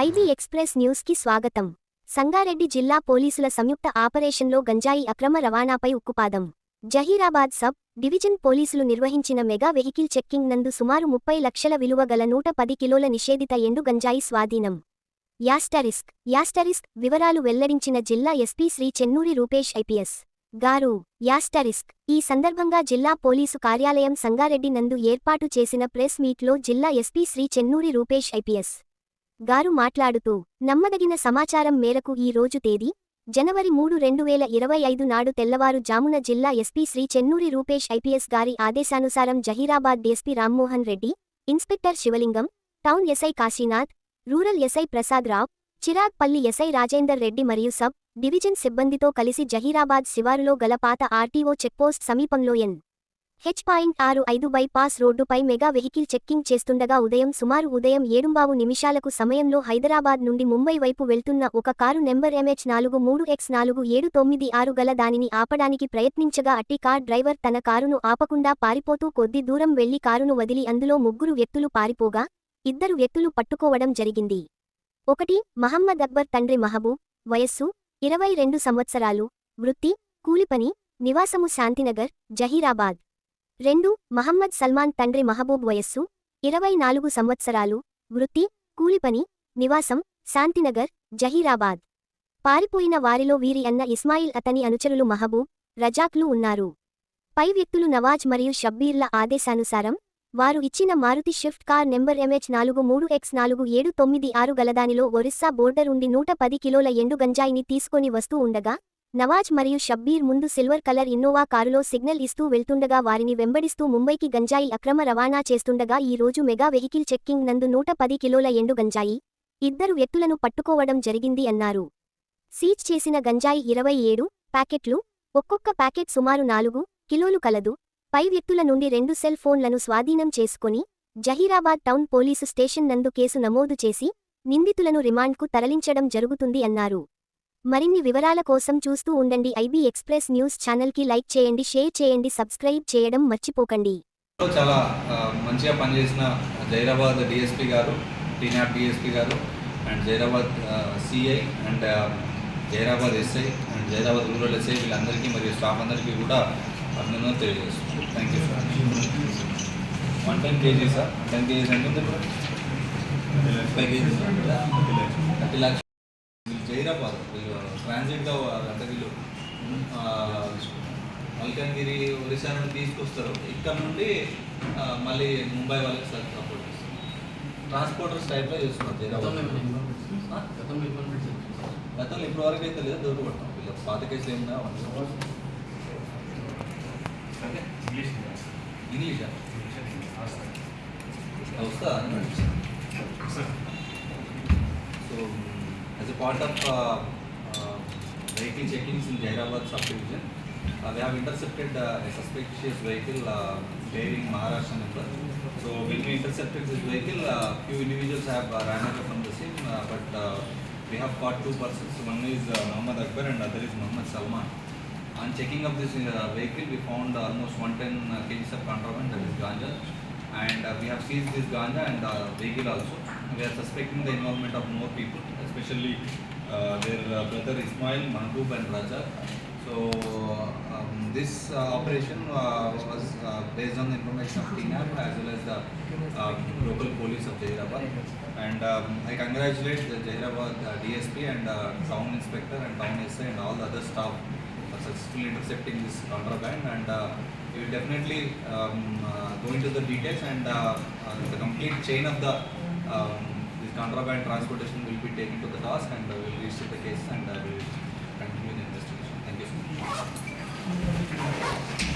IB express న్యూస్కి స్వాగతం. సంగారెడ్డి జిల్లా పోలీసుల సంయుక్త ఆపరేషన్లో గంజాయి అక్రమ రవాణాపై ఉక్కుపాదం. జహీరాబాద్ సబ్ డివిజన్ పోలీసులు నిర్వహించిన మెగా వెహికల్ చెక్కింగ్ నందు సుమారు ముప్పై లక్షల విలువ గల నూట పది కిలోల నిషేధిత ఎండు గంజాయి స్వాధీనం. యాస్టరిస్క్ యాస్టరిస్క్ వివరాలు వెల్లడించిన జిల్లా SP Shri Chennuri Rupesh IPS garu asterisk ఈ సందర్భంగా జిల్లా పోలీసు కార్యాలయం సంగారెడ్డి నందు ఏర్పాటు చేసిన ప్రెస్ మీట్లో జిల్లా ఎస్పీ శ్రీ చెన్నూరి రూపేష్ ఐపీఎస్ గారు మాట్లాడుతూ నమ్మదగిన సమాచారం మేరకు ఈ రోజు తేదీ జనవరి మూడు రెండు వేల ఇరవై ఐదు నాడు తెల్లవారు జామున జిల్లా ఎస్పీ శ్రీ చెన్నూరి రూపేష్ ఐపీఎస్ గారి ఆదేశానుసారం Zaheerabad DSP Rammohan Reddy inspector Shivalingam town SI Kashinath rural SI Prasad Rao Chiragpally SI Rajender Reddy మరియు సబ్ డివిజన్ సిబ్బందితో కలిసి జహీరాబాద్ శివారులో గల పాత ఆర్టీఓ చెక్పోస్ట్ సమీపంలో ఎన్. హెచ్ పాయింట్ ఆరు ఐదు బైపాస్ రోడ్డుపై మెగా వెహికల్ చెక్కింగ్ చేస్తుండగా ఉదయం సుమారు ఉదయం ఏడుంబావు నిమిషాలకు సమయంలో హైదరాబాద్ నుండి ముంబై వైపు వెళ్తున్న ఒక కారు నెంబర్ ఎంహెచ్ నాలుగు మూడు ఎక్స్ నాలుగు ఏడు తొమ్మిది ఆరు గల దానిని ఆపడానికి ప్రయత్నించగా అట్టి కార్ డ్రైవర్ తన కారును ఆపకుండా పారిపోతూ కొద్ది దూరం వెళ్ళి కారును వదిలి అందులో ముగ్గురు వ్యక్తులు పారిపోగా ఇద్దరు వ్యక్తులు పట్టుకోవడం జరిగింది. ఒకటి మహమ్మద్ అక్బర్ తండ్రి మహబూబ్ వయస్సు ఇరవై రెండు సంవత్సరాలు వృత్తి కూలిపని నివాసము శాంతినగర్ జహీరాబాద్. రెండు మహమ్మద్ సల్మాన్ తండ్రి మహబూబ్ వయస్సు ఇరవై నాలుగు సంవత్సరాలు వృత్తి కూలిపని నివాసం శాంతినగర్ జహీరాబాద్. పారిపోయిన వారిలో వీరి అన్న ఇస్మాయిల్ అతని అనుచరులు మహబూబ్ రజాక్లు ఉన్నారు. పై వ్యక్తులు నవాజ్ మరియు షబ్బీర్ల ఆదేశానుసారం వారు ఇచ్చిన Maruti Swift car number MH నాలుగు మూడు ఎక్స్ నాలుగు ఏడు తొమ్మిది ఆరు గలదానిలో ఒరిస్సా బోర్డర్ ఉండి నూట పది కిలోల ఎండు గంజాయిని తీసుకొని వస్తూ ఉండగా నవాజ్ మరియు షబ్బీర్ ముందు సిల్వర్ కలర్ ఇన్నోవా కారులో సిగ్నల్ ఇస్తూ వెళ్తుండగా వారిని వెంబడిస్తూ ముంబైకి గంజాయి అక్రమ రవాణా చేస్తుండగా ఈ రోజు మెగా వెహికల్ చెక్కింగ్ నందు నూట పది కిలోల ఎండు గంజాయి ఇద్దరు వ్యక్తులను పట్టుకోవడం జరిగింది అన్నారు. సీజ్ చేసిన గంజాయి ఇరవై ఏడు ప్యాకెట్లు ఒక్కొక్క ప్యాకెట్ సుమారు నాలుగు కిలోలు కలదు. పై వ్యక్తుల నుండి రెండు సెల్ ఫోన్లను స్వాధీనం చేసుకుని జహీరాబాద్ టౌన్ పోలీసు స్టేషన్ నందు కేసు నమోదు చేసి నిందితులను రిమాండ్కు తరలించడం జరుగుతుంది అన్నారు. మరిన్ని వివరాల కోసం చూస్తూ ఉండండి ఐబీ ఎక్స్ప్రెస్ న్యూస్ ఛానల్కి లైక్ చేయండి షేర్ చేయండి సబ్స్క్రైబ్ చేయడం మర్చిపోకండి. చాలా మంచిగా పనిచేసిన జైరాబాద్ డిఎస్పీ గారు టీనాప్ DSP garu and Zaheerabad CI and Zaheerabad SI and Zaheerabad rural SI వీళ్ళందరికీ మరియు స్టాఫ్ అందరికీ కూడా అభినందనలు తెలియజేస్తున్నాను. Thank you sir one ten KG sir ten KGs ఎంత ఉంది ఇప్పుడు ఫైవ్ కేజీస్ థర్టీ ల్యాక్స్. వీళ్ళు జైరాబాద్ వీళ్ళు ట్రాన్సిట్గా అంటే వీళ్ళు ఆ, మల్కాన్గిరి ఒరిస్సా నుండి తీసుకొస్తారు. ఇక్కడ నుండి మళ్ళీ ముంబై వాళ్ళకి సార్ సపోర్ట్ చేస్తారు. ట్రాన్స్పోర్టర్స్ టైప్లో చేస్తున్నారు? గతంలో ఇప్పటి వరకు అయితే లేదు దొరకబడతాం వీళ్ళకి పాత కేసులు ఏమన్నా ఇంగ్లీషా వస్తా so a part of uh, uh, vehicle checkings in Jairabad subdivision. Uh, they have intercepted uh, a suspicious vehicle uh, bearing Maharashtra number. So when we intercepted this vehicle, uh, few individuals have uh, ran away from the scene, uh, but uh, we have caught two persons. One is uh, Muhammad Akbar and other is Muhammad Salman. On checking of this uh, vehicle, we found almost 110 uh, kg of contraband, that is ganja, and uh, we have seized this ganja and uh, vehicle also. We are suspecting the involvement of more people especially uh, their uh, brother Ismail, Mahbub and Raja. So um, this uh, operation was based on the information of TNAP as well as the local police of Jairabad. And um, I congratulate the Jairabad DSP and town inspector and town SA and all the other staff for successfully intercepting this contraband and uh, we will definitely um, uh, go into the details and uh, uh, the complete chain of the um, contraband transportation will be taken to the task and uh, we will register the case and uh, will continue the investigation. Thank you so much.